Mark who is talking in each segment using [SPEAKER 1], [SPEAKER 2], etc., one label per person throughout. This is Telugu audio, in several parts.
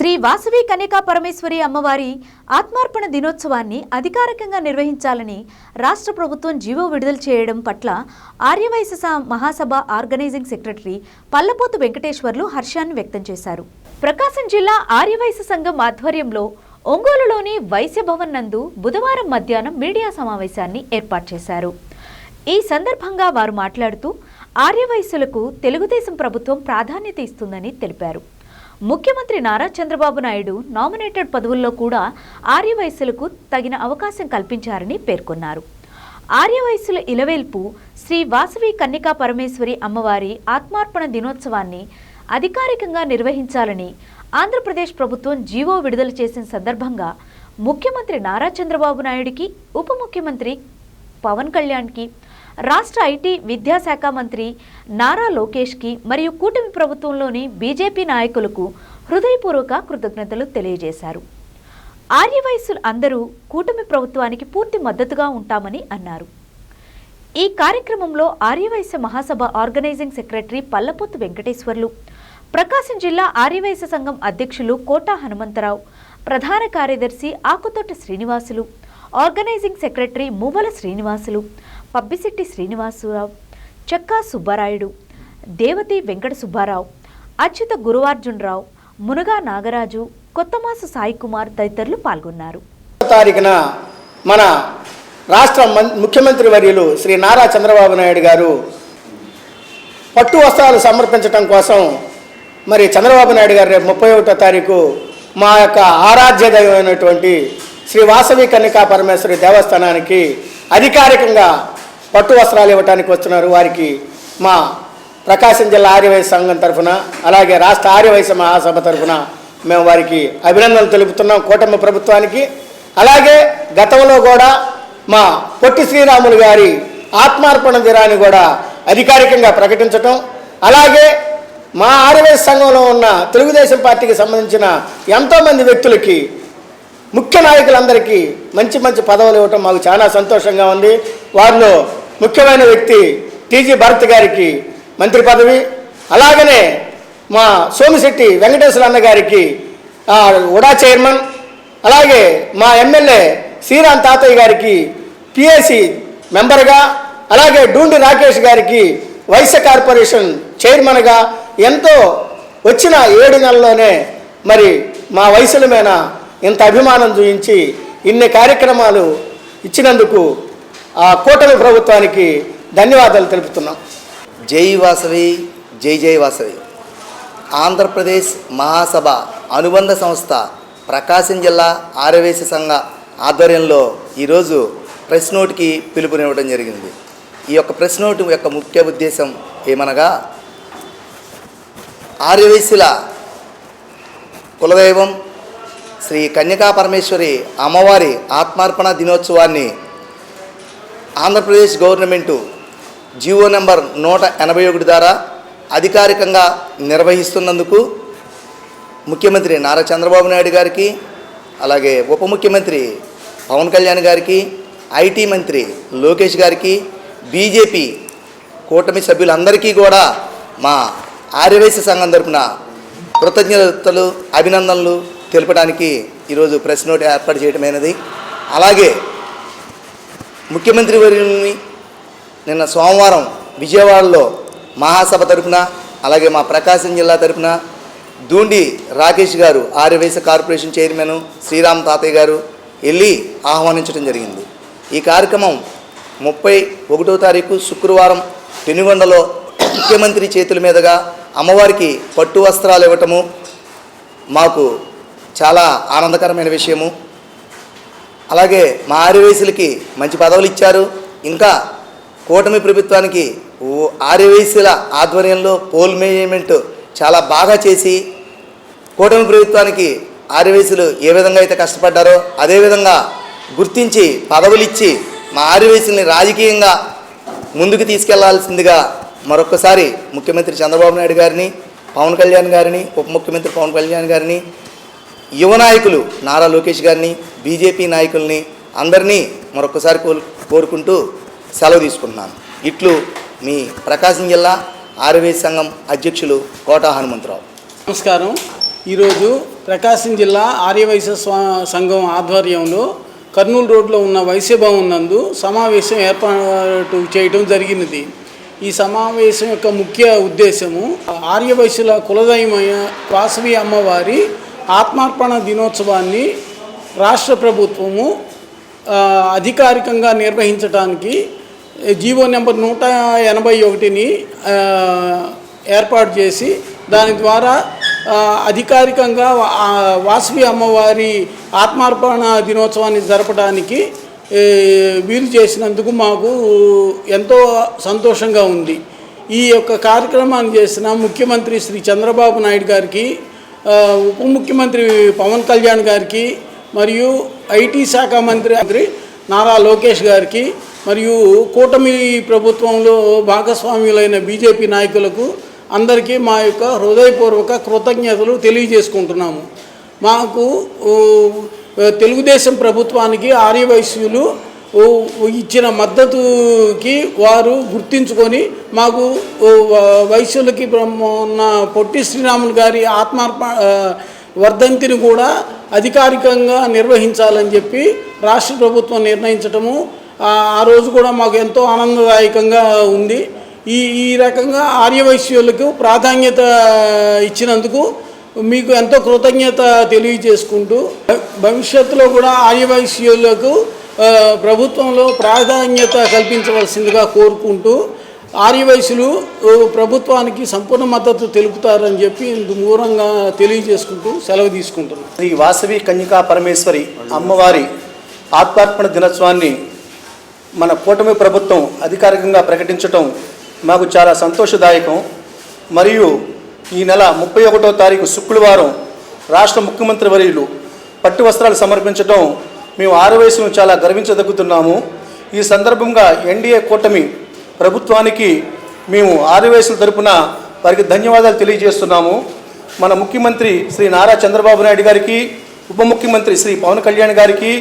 [SPEAKER 1] శ్రీ వాసవి కన్యకా పరమేశ్వరి అమ్మవారి ఆత్మార్పణ దినోత్సవాన్ని అధికారికంగా నిర్వహించాలని రాష్ట్ర ప్రభుత్వం జీవో విడుదల చేయడం పట్ల ఆర్యవైశ్య స- మహాసభ ఆర్గనైజింగ్ సెక్రటరీ పల్లపోతు వెంకటేశ్వర్లు హర్షాన్ని వ్యక్తం చేశారు. ప్రకాశం జిల్లా ఆర్యవైశ్య సంఘం ఆధ్వర్యంలో ఒంగోలులోని వైశ్య భవన్ నందు బుధవారం మధ్యాహ్నం మీడియా సమావేశాన్ని ఏర్పాటు చేశారు. ఈ సందర్భంగా వారు మాట్లాడుతూ ఆర్యవైశ్యులకు తెలుగుదేశం ప్రభుత్వం ప్రాధాన్యత ఇస్తుందని తెలిపారు. ముఖ్యమంత్రి నారా చంద్రబాబు నాయుడు నామినేటెడ్ పదవుల్లో కూడా ఆర్యవయస్సులకు తగిన అవకాశం కల్పించారని పేర్కొన్నారు. ఆర్యవయస్సుల ఇలవేల్పు శ్రీ వాసవి కన్యకా పరమేశ్వరి అమ్మవారి ఆత్మార్పణ దినోత్సవాన్ని అధికారికంగా నిర్వహించాలని ఆంధ్రప్రదేశ్ ప్రభుత్వం జీవో విడుదల చేసిన సందర్భంగా ముఖ్యమంత్రి నారా చంద్రబాబు నాయుడికి ఉప ముఖ్యమంత్రి పవన్ కళ్యాణ్కి రాష్ట్ర ఐటీ విద్యాశాఖ మంత్రి నారా లోకేష్కి మరియు కూటమి ప్రభుత్వంలోని బీజేపీ నాయకులకు హృదయపూర్వక కృతజ్ఞతలు తెలియజేశారు. ఆర్యవయస్సులు అందరూ కూటమి ప్రభుత్వానికి పూర్తి మద్దతుగా ఉంటామని అన్నారు. ఈ కార్యక్రమంలో ఆర్యవైశ్య మహాసభ ఆర్గనైజింగ్ సెక్రటరీ పల్లపోతు వెంకటేశ్వర్లు ప్రకాశం జిల్లా ఆర్యవైశ్య సంఘం అధ్యక్షులు కోటా హనుమంతరావు ప్రధాన కార్యదర్శి ఆకుతోట శ్రీనివాసులు ఆర్గనైజింగ్ సెక్రటరీ మువ్వల శ్రీనివాసులు పబ్బిశెట్టి శ్రీనివాసరావు చెక్కా సుబ్బారాయుడు దేవతి వెంకట సుబ్బారావు అచ్యుత గురువార్జునరావు మునగా నాగరాజు కొత్తమాసు సాయి కుమార్ తదితరులు పాల్గొన్నారు.
[SPEAKER 2] తారీఖున మన రాష్ట్ర ముఖ్యమంత్రి వర్యులు శ్రీ నారా చంద్రబాబు నాయుడు గారు పట్టు వస్త్రాలు సమర్పించడం కోసం మరి చంద్రబాబు నాయుడు గారు రేపు ముప్పై ఒకటో తారీఖు మా యొక్క ఆరాధ్య దైవమైనటువంటి శ్రీ వాసవి కన్యకా పరమేశ్వరి దేవస్థానానికి అధికారికంగా పట్టు వస్త్రాలు ఇవ్వటానికి వస్తున్నారు. వారికి మా ప్రకాశం జిల్లా ఆర్యవైశ్య సంఘం తరఫున అలాగే రాష్ట్ర ఆర్యవైశ్య మహాసభ తరఫున మేము వారికి అభినందనలు తెలుపుతున్నాం కూటమి ప్రభుత్వానికి. అలాగే గతంలో కూడా మా పొట్టి శ్రీరాములు గారి ఆత్మార్పణ దినాన్ని కూడా అధికారికంగా ప్రకటించటం. అలాగే మా ఆర్యవైశ్య సంఘంలో ఉన్న తెలుగుదేశం పార్టీకి సంబంధించిన ఎంతోమంది వ్యక్తులకి ముఖ్య నాయకులందరికీ మంచి మంచి పదవులు ఇవ్వటం మాకు చాలా సంతోషంగా ఉంది. వారిలో ముఖ్యమైన వ్యక్తి టీజీ భరత్ గారికి మంత్రి పదవి. అలాగనే మా సోమిశెట్టి వెంకటేశ్వర అన్న గారికి ఉడా చైర్మన్. అలాగే మా ఎమ్మెల్యే శ్రీరామ్ తాతయ్య గారికి పిఎసి మెంబర్గా అలాగే డూండి రాకేష్ గారికి వైశ్య కార్పొరేషన్ చైర్మన్గా ఎంతో వచ్చిన ఏడు నెలల్లోనే మరి మా వయసుల మీద ఇంత అభిమానం చూపించి ఇన్ని కార్యక్రమాలు ఇచ్చినందుకు ఆ కూటమి ప్రభుత్వానికి ధన్యవాదాలు తెలుపుతున్నాం.
[SPEAKER 3] జై వాసవి జై జై వాసవి. ఆంధ్రప్రదేశ్ మహాసభ అనుబంధ సంస్థ ప్రకాశం జిల్లా ఆరవేశ సంఘ ఆధ్వర్యంలో ఈరోజు ప్రెస్ నోట్కి పిలుపునివ్వడం జరిగింది. ఈ యొక్క ప్రెస్ నోట్ యొక్క ముఖ్య ఉద్దేశం ఏమనగా ఆర్యవేశుల కులదైవం శ్రీ కన్యకా పరమేశ్వరి అమ్మవారి ఆత్మార్పణ దినోత్సవాన్ని ఆంధ్రప్రదేశ్ గవర్నమెంటు జీవో నెంబర్ నూట ఎనభై ఒకటి ద్వారా అధికారికంగా నిర్వహిస్తున్నందుకు ముఖ్యమంత్రి నారా చంద్రబాబు నాయుడు గారికి అలాగే ఉప ముఖ్యమంత్రి పవన్ కళ్యాణ్ గారికి ఐటీ మంత్రి లోకేష్ గారికి బీజేపీ కూటమి సభ్యులందరికీ కూడా మా ఆర్యవైశ్య సంఘం తరపున కృతజ్ఞతలు అభినందనలు తెలపడానికి ఈరోజు ప్రెస్ నోట్ ఏర్పాటు చేయడమైనది అలాగే ముఖ్యమంత్రి వర్యుని నిన్న సోమవారం విజయవాడలో మహాసభ తరఫున అలాగే మా ప్రకాశం జిల్లా తరఫున దూండి రాకేష్ గారు ఆర్యవేశ కార్పొరేషన్ చైర్మన్ శ్రీరామ్ తాతయ్య గారు వెళ్ళి ఆహ్వానించడం జరిగింది. ఈ కార్యక్రమం ముప్పై ఒకటో తారీఖు శుక్రవారం పెనుగొండలో ముఖ్యమంత్రి చేతుల మీదుగా అమ్మవారికి పట్టు వస్త్రాలు ఇవ్వటము మాకు చాలా ఆనందకరమైన విషయము. అలాగే మా ఆర్యవయసులకి మంచి పదవులు ఇచ్చారు. ఇంకా కూటమి ప్రభుత్వానికి ఓ ఆధ్వర్యంలో పోల్ మేనేజ్మెంట్ చాలా బాగా చేసి కూటమి ప్రభుత్వానికి ఆర్యవయసులు ఏ విధంగా అయితే కష్టపడ్డారో అదేవిధంగా గుర్తించి పదవులు ఇచ్చి మా ఆర్యవయసుల్ని రాజకీయంగా ముందుకు తీసుకెళ్ళాల్సిందిగా మరొకసారి ముఖ్యమంత్రి చంద్రబాబు నాయుడు గారిని పవన్ కళ్యాణ్ గారిని ఉప ముఖ్యమంత్రి పవన్ కళ్యాణ్ గారిని యువ నాయకులు నారా లోకేష్ గారిని బీజేపీ నాయకుల్ని అందరినీ మరొకసారి కోరుకుంటూ సెలవు తీసుకుంటున్నాను. ఇట్లు మీ ప్రకాశం జిల్లా ఆర్వే సంఘం అధ్యక్షులు కోటా హనుమంతరావు.
[SPEAKER 4] నమస్కారం. ఈరోజు ప్రకాశం జిల్లా ఆర్యవైశ్య స్వా- సంఘం ఆధ్వర్యంలో కర్నూలు రోడ్లో ఉన్న వైశ్య భవన్ నందు సమావేశం ఏర్పాటు చేయడం జరిగినది. ఈ సమావేశం యొక్క ముఖ్య ఉద్దేశము ఆర్యవైశ్యుల కులదైవమైన వాసవి అమ్మవారి ఆత్మార్పణ దినోత్సవాన్ని రాష్ట్ర ప్రభుత్వము అధికారికంగా నిర్వహించడానికి జీవో నెంబర్ నూట ఎనభై ఒకటిని ఏర్పాటు చేసి దాని ద్వారా అధికారికంగా వాసవి అమ్మవారి ఆత్మార్పణ దినోత్సవాన్ని జరపడానికి వీలు చేసినందుకు మాకు ఎంతో సంతోషంగా ఉంది. ఈ యొక్క కార్యక్రమాన్ని చేసిన ముఖ్యమంత్రి శ్రీ చంద్రబాబు నాయుడు గారికి ఉప ముఖ్యమంత్రి పవన్ కళ్యాణ్ గారికి మరియు ఐటీ శాఖ మంత్రి మంత్రి నారా లోకేష్ గారికి మరియు కూటమి ప్రభుత్వంలో భాగస్వామ్యులైన బీజేపీ నాయకులకు అందరికీ మా యొక్క హృదయపూర్వక కృతజ్ఞతలు తెలియజేసుకుంటున్నాము. మాకు తెలుగుదేశం ప్రభుత్వానికి ఆర్యవైశ్యులు ఇచ్చిన మద్దతుకి వారు గుర్తించుకొని మాకు వ- వైశ్యులకి ఉన్న పొట్టి శ్రీరాములు గారి ఆత్మార్ప వర్ధంతిని కూడా అధికారికంగా నిర్వహించాలని చెప్పి రాష్ట్ర ప్రభుత్వం నిర్ణయించటము ఆ రోజు కూడా మాకు ఎంతో ఆనందదాయకంగా ఉంది. ఈ ఈ రకంగా ఆర్యవైశ్యులకు ప్రాధాన్యత ఇచ్చినందుకు మీకు ఎంతో కృతజ్ఞత తెలియజేసుకుంటూ భవిష్యత్తులో కూడా ఆర్యవైశ్యులకు ప్రభుత్వంలో ప్రాధాన్యత కల్పించవలసిందిగా కోరుకుంటూ ఆర్యవైశ్యులు ప్రభుత్వానికి సంపూర్ణ మద్దతు తెలుపుతారని చెప్పి దూరంగా తెలియజేసుకుంటూ సెలవు తీసుకుంటున్నాను
[SPEAKER 5] శ్రీ వాసవి కన్యకా పరమేశ్వరి అమ్మవారి ఆత్మార్పణ దినోత్సవాన్ని మన కూటమి ప్రభుత్వం అధికారికంగా ప్రకటించటం మాకు చాలా సంతోషదాయకం. మరియు ఈ నెల ముప్పై ఒకటో తారీఖు శుక్రవారం రాష్ట్ర ముఖ్యమంత్రి వర్యులు పట్టు వస్త్రాలు సమర్పించడం మేము ఆరు వయసును చాలా గర్వించదగ్గుతున్నాము. ఈ సందర్భంగా ఎన్డీఏ కూటమి ప్రభుత్వానికి మేము ఆరు వయసుల తరపున వారికి ధన్యవాదాలు తెలియజేస్తున్నాము. మన ముఖ్యమంత్రి శ్రీ నారా చంద్రబాబు నాయుడు గారికి ఉప ముఖ్యమంత్రి శ్రీ పవన్ కళ్యాణ్ గారికి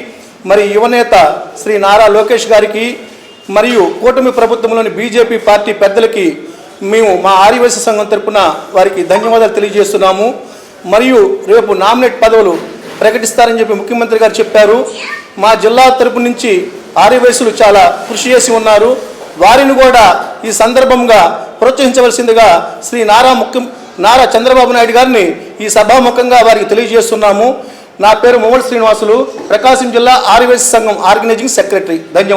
[SPEAKER 5] మరి యువనేత శ్రీ నారా లోకేష్ గారికి మరియు కూటమి ప్రభుత్వంలోని బీజేపీ పార్టీ పెద్దలకి మేము మా ఆర్యవైశ్య సంఘం తరపున వారికి ధన్యవాదాలు తెలియజేస్తున్నాము. మరియు రేపు నామినేట్ పదవులు ప్రకటిస్తారని చెప్పి ముఖ్యమంత్రి గారు చెప్పారు. మా జిల్లా తరపు నుంచి ఆర్యవయసులు చాలా కృషి చేసి ఉన్నారు. వారిని కూడా ఈ సందర్భంగా ప్రోత్సహించవలసిందిగా శ్రీ నారా ముఖ్య నారా చంద్రబాబు నాయుడు గారిని ఈ సభాముఖంగా వారికి తెలియజేస్తున్నాము. నా పేరు మొమల్ శ్రీనివాసులు. ప్రకాశం జిల్లా ఆర్యవైశ్య సంఘం ఆర్గనైజింగ్ సెక్రటరీ. ధన్యవాదాలు.